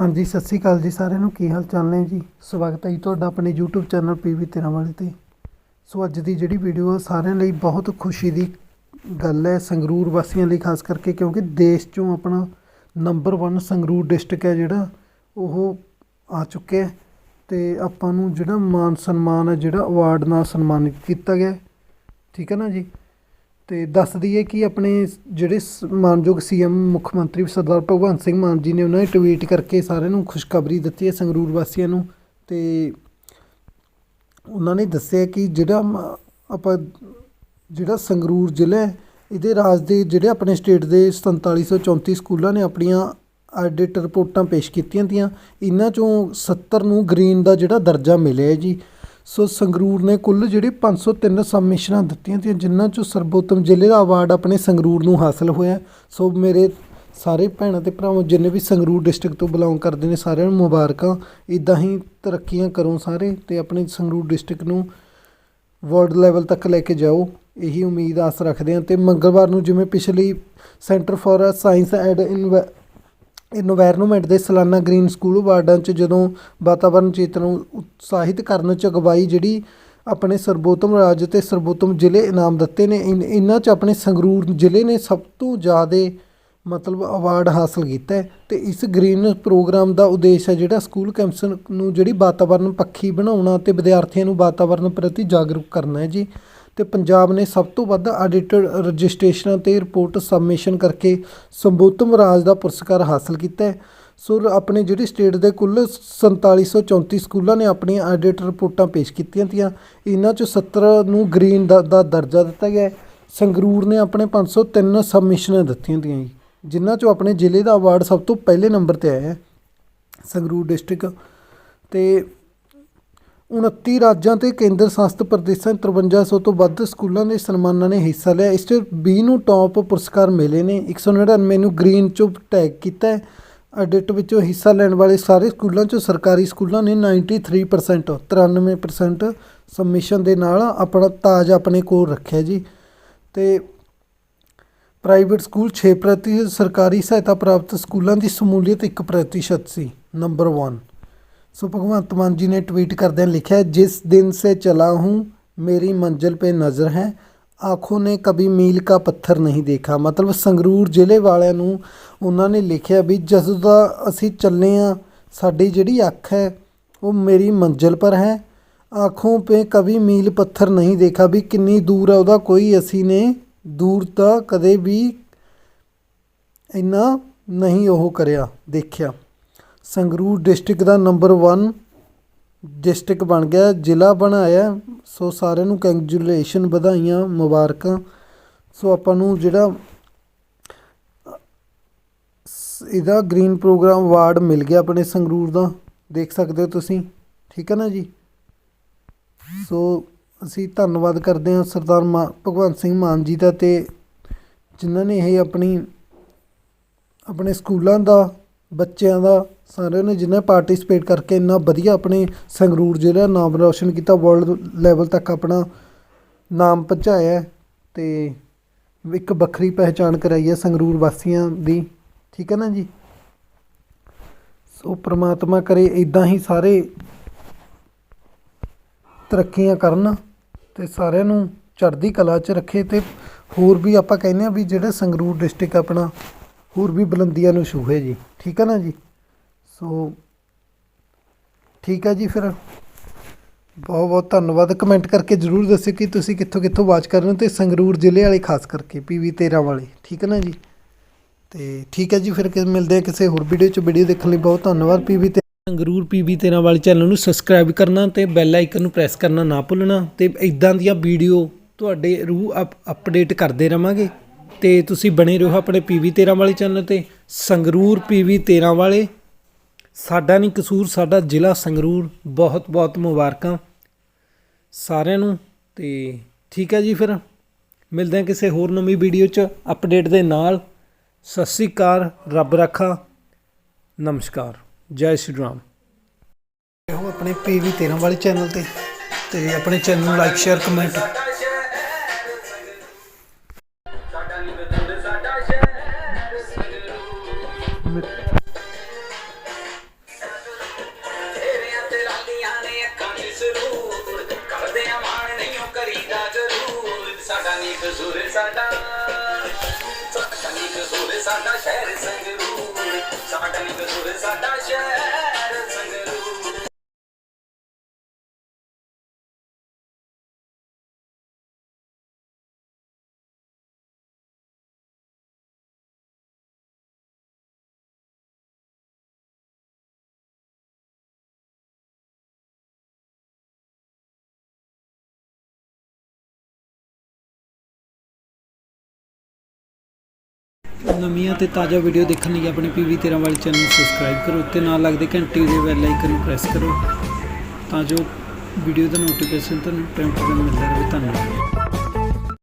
ਹਾਂਜੀ, ਸਤਿ ਸ੍ਰੀ ਅਕਾਲ ਜੀ ਸਾਰਿਆਂ ਨੂੰ। ਕੀ ਹਾਲ ਚਾਲ ਨੇ ਜੀ? ਸਵਾਗਤ ਹੈ ਜੀ ਤੁਹਾਡਾ ਆਪਣੇ YouTube ਚੈਨਲ ਪੀਵੀ ਤੇਰਾਂ ਵਾਲੇ ਤੇ। ਸੋ ਅੱਜ ਦੀ ਜਿਹੜੀ ਵੀਡੀਓ ਆ, ਸਾਰਿਆਂ ਲਈ ਬਹੁਤ ਖੁਸ਼ੀ ਦੀ ਗੱਲ ਹੈ ਸੰਗਰੂਰ ਵਾਸੀਆਂ ਲਈ, ਖਾਸ ਕਰਕੇ ਕਿਉਂਕਿ ਦੇਸ਼ 'ਚੋਂ ਆਪਣਾ ਨੰਬਰ 1 ਸੰਗਰੂਰ ਡਿਸਟ੍ਰਿਕਟ ਹੈ ਜਿਹੜਾ, ਉਹ ਆ ਚੁੱਕਿਆ ਹੈ। ਤੇ ਆਪਾਂ ਨੂੰ ਜਿਹੜਾ ਮਾਨ ਸਨਮਾਨ ਹੈ, ਜਿਹੜਾ ਅਵਾਰਡ ਨਾਲ ਸਨਮਾਨਿਤ ਕੀਤਾ ਗਿਆ ਠੀਕ ਹੈ ਨਾ ਜੀ? ਤੇ ਦੱਸ ਦਈਏ ਕਿ ਆਪਣੇ ਜਿਹੜੇ ਸ- ਮਾਨਯੋਗ ਸੀਐਮ ਮੁੱਖ ਮੰਤਰੀ ਸਰਦਾਰ ਭਗਵੰਤ ਸਿੰਘ ਮਾਨ ਜੀ ਨੇ ਉਹਨਾਂ ਨੇ ਟਵੀਟ ਕਰਕੇ ਸਾਰਿਆਂ ਨੂੰ ਖੁਸ਼ਖਬਰੀ ਦਿੱਤੀ ਹੈ ਸੰਗਰੂਰ ਵਾਸੀਆਂ ਨੂੰ ਤੇ ਉਹਨਾਂ ਨੇ ਦੱਸਿਆ ਕਿ ਜਿਹੜਾ ਮ- ਆਪਾਂ ਜਿਹੜਾ ਸੰਗਰੂਰ ਜ਼ਿਲ੍ਹਾ ਹੈ, ਇਹਦੇ ਰਾਜ ਦੇ ਜਿਹੜੇ ਆਪਣੇ ਸਟੇਟ ਦੇ 4734 ਸਕੂਲਾਂ ਨੇ ਆਪਣੀਆਂ ਆਡਿਟ ਰਿਪੋਰਟਾਂ ਪੇਸ਼ ਕੀਤੀਆਂ ਤੀਆਂ, ਇਹਨਾਂ ਚੋਂ 70 ਨੂੰ ਗ੍ਰੀਨ ਦਾ ਜਿਹੜਾ ਦਰਜਾ ਮਿਲਿਆ ਜੀ। ਸੋ ਸੰਗਰੂਰ ਨੇ ਕੁੱਲ ਜਿਹੜੀ 503 ਸਬਮਿਸ਼ਨਾਂ ਦਿੱਤੀਆਂ ਤੀਆਂ, ਜਿਨ੍ਹਾਂ ਚੋਂ ਸਰਬੋਤਮ ਜ਼ਿਲ੍ਹੇ ਦਾ ਅਵਾਰਡ ਆਪਣੇ ਸੰਗਰੂਰ ਨੂੰ ਹਾਸਲ ਹੋਇਆ। ਸੋ ਮੇਰੇ ਸਾਰੇ ਭੈਣਾਂ ਤੇ ਭਰਾਵਾਂ, ਜਿੰਨੇ ਵੀ ਸੰਗਰੂਰ ਡਿਸਟ੍ਰਿਕਟ ਤੋਂ ਬਿਲੋਂਗ ਕਰਦੇ ਨੇ ਸਾਰਿਆਂ ਨੂੰ ਮੁਬਾਰਕਾਂ। ਇਦਾਂ ਹੀ ਤਰੱਕੀਆਂ ਕਰੋ ਸਾਰੇ ਤੇ ਆਪਣੇ ਸੰਗਰੂਰ ਡਿਸਟ੍ਰਿਕਟ ਨੂੰ ਵਰਲਡ ਲੈਵਲ ਤੱਕ ਲੈ ਕੇ ਜਾਓ। ਇਹੀ ਉਮੀਦ ਆਸ ਰੱਖਦੇ ਹਾਂ ਤੇ ਮੰਗਲਵਾਰ ਨੂੰ ਜਿਵੇਂ ਪਿਛਲੀ centre for science and environment ਦੇ ਸਾਲਾਨਾ ਗ੍ਰੀਨ ਸਕੂਲ ਅਵਾਰਡਾਂ 'ਚ ਜਦੋਂ ਵਾਤਾਵਰਨ ਚੇਤਨ ਨੂੰ ਉਤਸ਼ਾਹਿਤ ਕਰਨ 'ਚ ਅਗਵਾਈ ਜਿਹੜੀ ਆਪਣੇ ਸਰਬੋਤਮ ਰਾਜ ਅਤੇ ਸਰਬੋਤਮ ਜ਼ਿਲ੍ਹੇ ਇਨਾਮ ਦਿੱਤੇ ਨੇ, ਇਨ- ਇਹਨਾਂ 'ਚ ਆਪਣੇ ਸੰਗਰੂਰ ਜ਼ਿਲ੍ਹੇ ਨੇ ਸਭ ਤੋਂ ਜ਼ਿਆਦਾ ਮਤਲਬ ਅਵਾਰਡ ਹਾਸਲ ਕੀਤਾ ਅਤੇ ਇਸ ਗ੍ਰੀਨ ਪ੍ਰੋਗਰਾਮ ਦਾ ਉਦੇਸ਼ ਹੈ ਜਿਹੜਾ ਸਕੂਲ ਕੈਂਪਸ ਨੂੰ ਜਿਹੜੀ ਵਾਤਾਵਰਨ ਪੱਖੀ ਬਣਾਉਣਾ ਅਤੇ ਵਿਦਿਆਰਥੀਆਂ ਨੂੰ ਵਾਤਾਵਰਨ ਪ੍ਰਤੀ ਜਾਗਰੂਕ ਕਰਨਾ ਹੈ ਜੀ। ਤੇ ਪੰਜਾਬ ਨੇ ਸਭ ਤੋਂ ਵੱਧ ਆਡਿਟਡ ਰਜਿਸਟ੍ਰੇਸ਼ਨਾਂ ਤੇ ਰਿਪੋਰਟ ਸਬਮਿਸ਼ਨ ਕਰਕੇ ਸੰਬੋਧਮ ਰਾਜ ਦਾ ਪੁਰਸਕਾਰ ਹਾਸਲ ਕੀਤਾ ਹੈ। ਸੋ ਆਪਣੇ ਜਿਹੜੀ ਸਟੇਟ ਦੇ ਕੁੱਲ 4734 ਸਕੂਲਾਂ ਨੇ ਆਪਣੀਆਂ ਆਡਿਟ ਰਿਪੋਰਟਾਂ ਪੇਸ਼ ਕੀਤੀਆਂ ਤੀਆਂ। ਇਹਨਾਂ ਚੋਂ 70 ਨੂੰ ਗ੍ਰੀਨ ਦਾ ਦਾ ਦਰਜਾ ਦਿੱਤਾ ਗਿਆ ਸੰਗਰੂਰ ਨੇ ਆਪਣੇ 503 ਸਬਮਿਸ਼ਨਾਂ ਦਿੱਤੀਆਂ ਤੀਆਂ ਜੀ, ਜਿਨ੍ਹਾਂ ਚੋਂ ਆਪਣੇ ਜ਼ਿਲ੍ਹੇ ਦਾ ਅਵਾਰਡ ਸਭ ਤੋਂ ਪਹਿਲੇ ਨੰਬਰ ਤੇ ਆਇਆ ਹੈ। ਸੰਗਰੂਰ ਡਿਸਟ੍ਰਿਕਟ ਤੇ 29 ਰਾਜਾਂ ਤੇ ਕੇਂਦਰ ਸ਼ਾਸਿਤ ਪ੍ਰਦੇਸ਼ਾਂ 5300 ਤੋਂ ਵੱਧ ਸਕੂਲਾਂ ਦੇ ਸਨਮਾਨਾਂ ਨੇ ਹਿੱਸਾ ਲਿਆ। ਇਸ 'ਚ 20 ਨੂੰ ਟੌਪ ਪੁਰਸਕਾਰ ਮਿਲੇ ਨੇ। 199 ਨੂੰ ਗ੍ਰੀਨ 'ਚੋਂ ਟੈਗ ਕੀਤਾ ਹੈ। ਆਡਿਟ ਵਿੱਚੋਂ ਹਿੱਸਾ ਲੈਣ ਵਾਲੇ ਸਾਰੇ ਸਕੂਲਾਂ 'ਚੋਂ ਸਰਕਾਰੀ ਸਕੂਲਾਂ ਨੇ 93% 93% ਸਬਮਿਸ਼ਨ ਦੇ ਨਾਲ ਆਪਣਾ ਤਾਜ ਆਪਣੇ ਕੋਲ ਰੱਖਿਆ ਜੀ। ਤੇ ਪ੍ਰਾਈਵੇਟ ਸਕੂਲ 6% ਸਰਕਾਰੀ ਸਹਾਇਤਾ ਪ੍ਰਾਪਤ ਸਕੂਲਾਂ ਦੀ ਸ਼ਮੂਲੀਅਤ 1% ਸੀ ਨੰਬਰ 1 ਸੋ ਭਗਵੰਤ ਮਾਨ ਜੀ ਨੇ ਟਵੀਟ ਕਰਦਿਆਂ ਲਿਖਿਆ ਜਿਸ ਦਿਨ ਸੇ ਚਲਾ ਹੂੰ, ਮੇਰੀ ਮੰਜ਼ਿਲ ਪੇ ਨਜ਼ਰ ਹੈ। ਆਖੋਂ ਨੇ ਕਦੀ ਮੀਲ ਕਾ ਪੱਥਰ ਨਹੀਂ ਦੇਖਾ। ਮਤਲਬ ਸੰਗਰੂਰ ਜ਼ਿਲ੍ਹੇ ਵਾਲਿਆਂ ਨੂੰ ਉਹਨਾਂ ਨੇ ਲਿਖਿਆ ਵੀ ਜਦੋਂ ਦਾ ਅਸੀਂ ਚੱਲੇ ਆ, ਸਾਡੀ ਜਿਹੜੀ ਅੱਖ ਹੈ, ਉਹ ਮੇਰੀ ਮੰਜ਼ਿਲ ਪਰ ਹੈ। ਆਖੋਂ ਪੇ ਕਦੀ ਮੀਲ ਪੱਥਰ ਨਹੀਂ ਦੇਖਾ ਵੀ ਕਿੰਨੀ ਦੂਰ ਹੈ ਉਹਦਾ ਕੋਈ ਅਸੀਂ ਨੇ ਦੂਰ ਤਾਂ ਕਦੇ ਵੀ ਇੰਨਾ ਨਹੀਂ ਉਹ ਕਰਿਆ, ਦੇਖਿਆ। ਸੰਗਰੂਰ ਡਿਸਟ੍ਰਿਕਟ ਦਾ ਨੰਬਰ 1 ਡਿਸਟ੍ਰਿਕਟ ਬਣ ਗਿਆ, ਜ਼ਿਲ੍ਹਾ ਬਣਾਇਆ। ਸੋ ਸਾਰਿਆਂ ਨੂੰ ਕੰਗ੍ਰੈਚੁਲੇਸ਼ਨ ਵਧਾਈਆਂ, ਮੁਬਾਰਕਾਂ। ਸੋ ਆਪਾਂ ਨੂੰ ਜਿਹੜਾ ਇਹਦਾ ਗ੍ਰੀਨ ਪ੍ਰੋਗਰਾਮ ਅਵਾਰਡ ਮਿਲ ਗਿਆ ਆਪਣੇ ਸੰਗਰੂਰ ਦਾ। ਦੇਖ ਸਕਦੇ ਹੋ ਤੁਸੀਂ, ਠੀਕ ਹੈ ਨਾ ਜੀ? ਸੋ ਅਸੀਂ ਧੰਨਵਾਦ ਕਰਦੇ ਹਾਂ ਸਰਦਾਰ ਮਾ, ਭਗਵੰਤ ਸਿੰਘ ਮਾਨ ਜੀ ਦਾ ਤੇ ਜਿਨ੍ਹਾਂ ਨੇ ਇਹ ਆਪਣੀ, ਆਪਣੇ ਸਕੂਲਾਂ ਦਾ ਬੱਚਿਆਂ ਦਾ, ਸਾਰਿਆਂ ਨੇ ਜਿਨ੍ਹਾਂ ਪਾਰਟੀਸਪੇਟ ਕਰਕੇ ਇੰਨਾ ਵਧੀਆ ਆਪਣੇ ਸੰਗਰੂਰ ਜ਼ਿਲ੍ਹਾ ਨਾਮ ਰੌਸ਼ਨ ਕੀਤਾ ਵਰਲਡ ਲੈਵਲ ਤੱਕ ਆਪਣਾ ਨਾਮ ਪਹੁੰਚਾਇਆ ਅਤੇ ਇੱਕ ਵੱਖਰੀ ਪਹਿਚਾਣ ਕਰਾਈ ਹੈ ਸੰਗਰੂਰ ਵਾਸੀਆਂ ਦੀ। ਠੀਕ ਹੈ ਨਾ ਜੀ? ਸੋ ਪ੍ਰਮਾਤਮਾ ਕਰੇ ਇਦਾਂ ਹੀ ਸਾਰੇ ਤਰੱਕੀਆਂ ਕਰਨ ਤੇ ਸਾਰਿਆਂ ਨੂੰ ਚੜ੍ਹਦੀ ਕਲਾ 'ਚ ਰੱਖੇ ਤੇ ਹੋਰ ਵੀ ਆਪਾਂ ਕਹਿੰਦੇ ਆ ਵੀ ਜਿਹੜਾ ਸੰਗਰੂਰ ਡਿਸਟ੍ਰਿਕਟ ਆਪਣਾ ਹੋਰ ਵੀ ਬੁਲੰਦੀਆਂ ਨੂੰ ਛੂਹੇ ਜੀ। ਠੀਕ ਹੈ ਨਾ ਜੀ? ਸੋ ਠੀਕ ਹੈ ਜੀ ਫਿਰ। ਬਹੁਤ ਬਹੁਤ ਧੰਨਵਾਦ। ਕਮੈਂਟ ਕਰਕੇ ਜਰੂਰ ਦੱਸਿਓ ਕਿ ਤੁਸੀਂ ਕਿੱਥੋਂ ਕਿੱਥੋਂ ਵਾਚ ਕਰ ਰਹੇ ਹੋ ਤੇ ਸੰਗਰੂਰ ਜ਼ਿਲ੍ਹੇ ਵਾਲੇ, ਖਾਸ ਕਰਕੇ ਪੀਵੀ 13 ਵਾਲੇ। ਠੀਕ ਹੈ ਨਾ ਜੀ? ਤੇ ਠੀਕ ਹੈ ਜੀ ਫਿਰ ਕਿ ਮਿਲਦੇ ਆ ਕਿਸੇ ਹੋਰ ਵੀਡੀਓ 'ਚ। ਵੀਡੀਓ ਦੇਖਣ ਲਈ ਬਹੁਤ ਧੰਨਵਾਦ। ਪੀਵੀ ਤੇ ਸੰਗਰੂਰ ਪੀਵੀ 13 ਵਾਲੇ ਚੈਨਲ ਨੂੰ ਸਬਸਕ੍ਰਾਈਬ ਕਰਨਾ ਤੇ ਬੈਲ ਆਈਕਨ ਨੂੰ ਪ੍ਰੈਸ ਕਰਨਾ ਨਾ ਭੁੱਲਣਾ ਤੇ ਇਦਾਂ ਦੀਆਂ ਵੀਡੀਓ ਤੁਹਾਡੇ ਰੂ ਅਪਡੇਟ ਕਰਦੇ ਰਵਾਂਗੇ। ਤੇ ਤੁਸੀਂ ਬਣੇ ਰਹੋ ਆਪਣੇ ਪੀਵੀ 13 ਵਾਲੇ ਚੈਨਲ ਤੇ। ਸੰਗਰੂਰ ਪੀਵੀ 13 ਵਾਲੇ। ਸਾਡਾ ਨਹੀਂ ਕਸੂਰ, ਸਾਡਾ ਜ਼ਿਲ੍ਹਾ ਸੰਗਰੂਰ। ਬਹੁਤ ਬਹੁਤ ਮੁਬਾਰਕਾਂ ਸਾਰਿਆਂ ਨੂੰ। ਤੇ ਠੀਕ ਹੈ ਜੀ ਫਿਰ। ਮਿਲਦੇ ਹਾਂ ਕਿਸੇ ਹੋਰ ਨਵੀਂ ਵੀਡੀਓ 'ਚ ਅਪਡੇਟ ਦੇ ਨਾਲ। ਸਤਿ ਸ੍ਰੀ ਅਕਾਲ, ਰੱਬ ਰੱਖਾ। ਨਮਸਕਾਰ। ਜੈ ਸ਼੍ਰੀ ਰਾਮ। ਇਹੋ ਆਪਣੇ ਪੀਵੀ 13 ਵਾਲੇ ਚੈਨਲ ਤੇ ਤੇ ਆਪਣੇ ਚੈਨਲ ਨੂੰ ਲਾਈਕ ਸ਼ੇਅਰ ਕਮੈਂਟ ਕਸੂਰ ਸਾਡਾ ਸਾਡਾ ਨਹੀਂ ਕਸੂਰ ਸਾਡਾ ਸ਼ਹਿਰ ਸੰਗਰੂਰ ਸਾਡਾ ਨਹੀਂ ਕਸੂਰ ਸਾਡਾ ਸ਼ਹਿਰ ਸੰਗਰੂਰ। ਨਵੀਆਂ ਤੇ ਤਾਜ਼ਾ ਵੀਡੀਓ ਦੇਖਣ ਲਈ ਆਪਣੇ ਪੀਵੀ 13 ਵਾਲੇ ਚੈਨਲ ਨੂੰ ਸਬਸਕ੍ਰਾਈਬ ਕਰੋ ਤੇ ਨਾਲ ਲੱਗਦੇ ਘੰਟੀ ਦੇ ਬੈਲ ਆਈਕਨ ਨੂੰ ਪ੍ਰੈਸ ਕਰੋ ਤਾਂ ਜੋ ਵੀਡੀਓ ਦਾ ਨੋਟੀਫਿਕੇਸ਼ਨ ਤੁਹਾਨੂੰ ਟਾਈਮ ਟੂ ਟਾਈਮ ਮਿਲਦਾ ਰਹੇ। ਧੰਨਵਾਦ।